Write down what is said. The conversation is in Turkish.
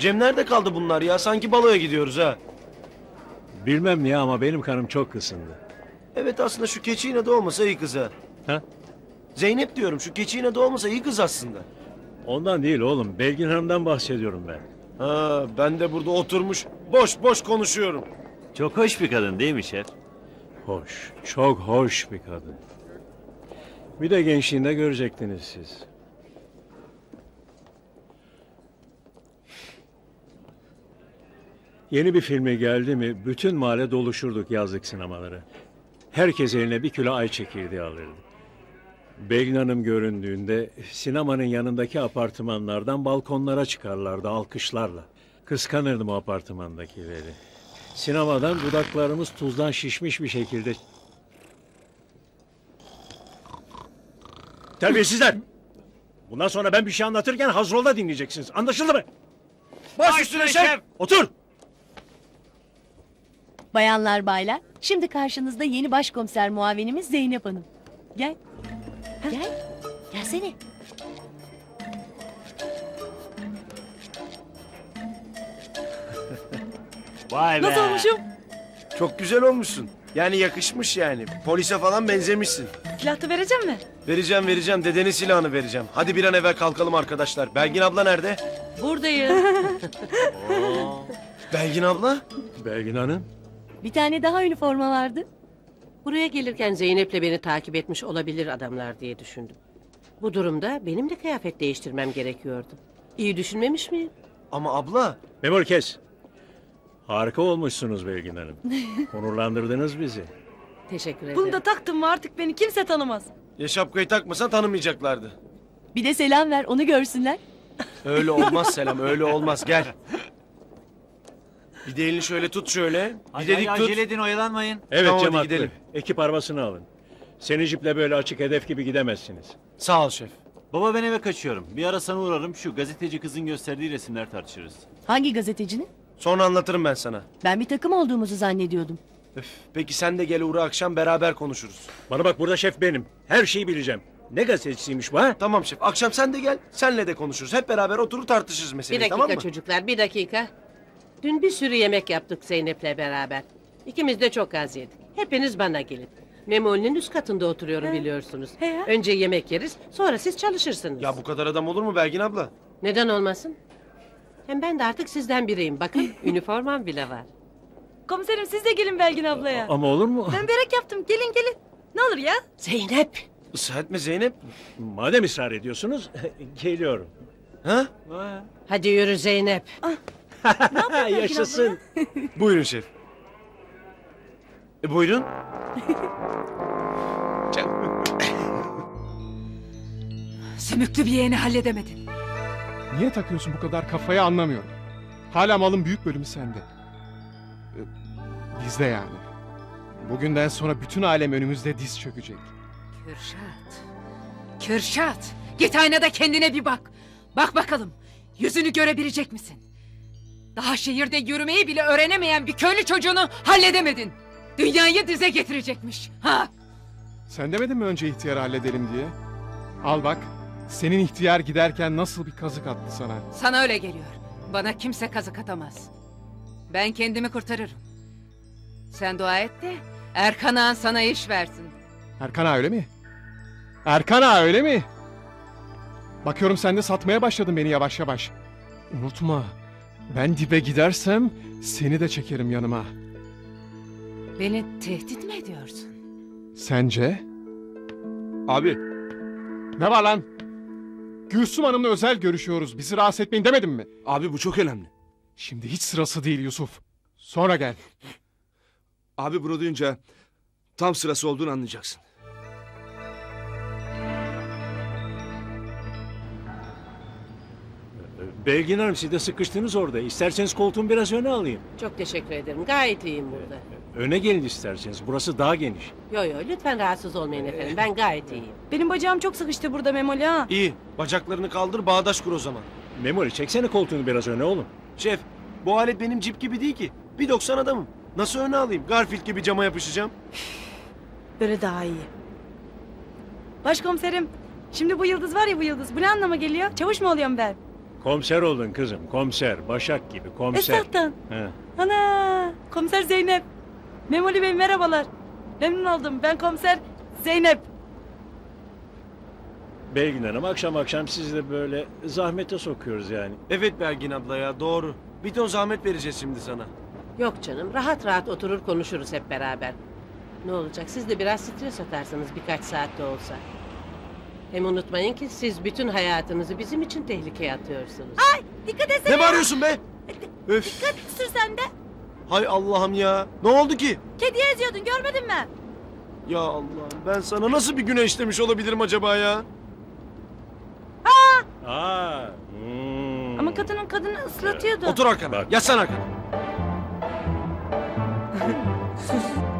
Cem nerede kaldı bunlar ya? Sanki baloya gidiyoruz ha. Bilmem niye ama benim kanım çok kısındı. Evet aslında şu keçi yine de olmasa iyi kız ha. Ha? Zeynep diyorum şu keçi yine de olmasa iyi kız aslında. Ondan değil oğlum. Belgin Hanım'dan bahsediyorum ben. Ha ben de burada oturmuş boş boş konuşuyorum. Çok hoş bir kadın değil mi şef? Hoş. Çok hoş bir kadın. Bir de gençliğinde görecektiniz siz. Yeni bir filmi geldi mi bütün mahalle doluşurduk yazlık sinemaları. Herkes eline bir kilo ay çekirdeği alırdı. Belgin Hanım göründüğünde sinemanın yanındaki apartmanlardan balkonlara çıkarlardı alkışlarla. Kıskanırdım o apartmandakileri. Sinemadan dudaklarımız tuzdan şişmiş bir şekilde... Terbiyesizler! Bundan sonra ben bir şey anlatırken hazrolda dinleyeceksiniz. Anlaşıldı mı? Baş üstüne şef. Otur! Bayanlar baylar, şimdi karşınızda yeni başkomiser muavinimiz Zeynep Hanım. Gel. Gel. Gelsene. Vay be. Nasıl olmuşum? Çok güzel olmuşsun. Yani yakışmış yani. Polise falan benzemişsin. Silah da verecek mi? Vereceğim vereceğim dedenin silahını vereceğim. Hadi bir an evvel kalkalım arkadaşlar. Belgin abla nerede? Buradayım. Belgin abla? Belgin Hanım. Bir tane daha üniforma vardı. Buraya gelirken Zeynep'le beni takip etmiş olabilir adamlar diye düşündüm. Bu durumda benim de kıyafet değiştirmem gerekiyordu. İyi düşünmemiş miyim? Ama abla Memur kes. Harika olmuşsunuz Belgin Hanım. Onurlandırdınız bizi. Teşekkür ederim. Bunu da taktım mı artık beni kimse tanımaz. ya şapkayı takmasan tanımayacaklardı. Bir de selam ver, onu görsünler. Öyle olmaz Selam öyle olmaz gel. Bir de elini şöyle tut şöyle. Bir Hadi, dedik hadi tut. acele edin oyalanmayın. Evet Tamam, Cem hadi haklı. gidelim. Ekip arabasını alın. Seni ciple böyle açık hedef gibi gidemezsiniz. Sağ ol şef. Baba ben eve kaçıyorum. Bir ara sana uğrarım şu gazeteci kızın gösterdiği resimler tartışırız. Hangi gazetecinin? Sonra anlatırım ben sana. Ben bir takım olduğumuzu zannediyordum. Öf, peki sen de gel uğra akşam beraber konuşuruz. Bana bak burada şef benim. Her şeyi bileceğim. Ne gazetecisiymiş bu ha? Tamam şef akşam sen de gel. Senle de konuşuruz. Hep beraber oturur tartışırız bir meseleyi dakika tamam mı? çocuklar, bir dakika. Dün bir sürü yemek yaptık Zeynep'le beraber. İkimiz de çok az yedik. Hepiniz bana gelin. Memoli'nin üst katında oturuyorum biliyorsunuz. He ya. Önce yemek yeriz, sonra siz çalışırsınız. Ya bu kadar adam olur mu Belgin abla? Neden olmasın? Hem ben de artık sizden biriyim. Bakın üniformam bile var. Komiserim siz de gelin Belgin ablaya. Ama olur mu? Ben börek yaptım. Gelin gelin. Ne olur ya? Zeynep! Israr etme Zeynep. Madem ısrar ediyorsunuz, geliyorum. Ha? Hadi yürü Zeynep. Yaşasın. Buyurun şef. E, buyurun. Sümüklü bir yeğeni halledemedin. Niye takıyorsun bu kadar kafaya anlamıyorum. Hala malın büyük bölümü sende. Ee, Bizde yani. Bugünden sonra bütün alem önümüzde diz çökecek. Kürşat. Kürşat. Git aynada kendine bir bak. Bak bakalım. Yüzünü görebilecek misin? Daha şehirde yürümeyi bile öğrenemeyen bir köylü çocuğunu halledemedin. Dünyayı dize getirecekmiş. Ha? Sen demedin mi önce ihtiyarı halledelim diye? Al bak. Senin ihtiyar giderken nasıl bir kazık attı sana. Sana öyle geliyor. Bana kimse kazık atamaz. Ben kendimi kurtarırım. Sen dua et de Erkan Ağan sana iş versin. Erkan ağa öyle mi? Erkan ağa öyle mi? Bakıyorum sen de satmaya başladın beni yavaş yavaş. Unutma. Ben dibe gidersem seni de çekerim yanıma. Beni tehdit mi ediyorsun? Sence? Abi. Ne var lan? Gülsüm Hanım'la özel görüşüyoruz. Bizi rahatsız etmeyin demedim mi? Abi bu çok önemli. Şimdi hiç sırası değil Yusuf. Sonra gel. Abi bunu duyunca tam sırası olduğunu anlayacaksın. Belgin Hanım siz de sıkıştınız orada. İsterseniz koltuğumu biraz öne alayım. Çok teşekkür ederim. Gayet iyiyim burada. Öne gelin isterseniz. Burası daha geniş. Yo yo lütfen rahatsız olmayın efendim. Ben gayet iyiyim. Benim bacağım çok sıkıştı burada Memoli ha. İyi. Bacaklarını kaldır bağdaş kur o zaman. Memoli çeksene koltuğunu biraz öne oğlum. Şef bu alet benim cip gibi değil ki. Bir 90 adamım. Nasıl öne alayım? Garfield gibi cama yapışacağım. Böyle daha iyi. Başkomiserim. Şimdi bu yıldız var ya bu yıldız. Bu ne anlama geliyor? Çavuş mu oluyorum ben? Komiser oldun kızım, komiser. Başak gibi komiser. Esat'tan. He. Ana komiser Zeynep. Memoli Bey merhabalar. Memnun oldum. Ben komiser Zeynep. Belgin Hanım akşam akşam sizi de böyle zahmete sokuyoruz yani. Evet Belgin abla ya doğru. Bir ton zahmet vereceğiz şimdi sana. Yok canım rahat rahat oturur konuşuruz hep beraber. Ne olacak siz de biraz stres atarsınız birkaç saatte olsa. Hem unutmayın ki siz bütün hayatınızı bizim için tehlikeye atıyorsunuz. Dikkat etsene. Ne bağırıyorsun be? Öf. Dikkat sür sen de. Hay Allah'ım ya. Ne oldu ki? Kediye eziyordun görmedin mi? Ya Allah'ım ben sana nasıl bir günah işlemiş olabilirim acaba ya? Aa. hmm. Ama kadının kadını ıslatıyordu. Otur arkana. Bak. Yatsan arkana.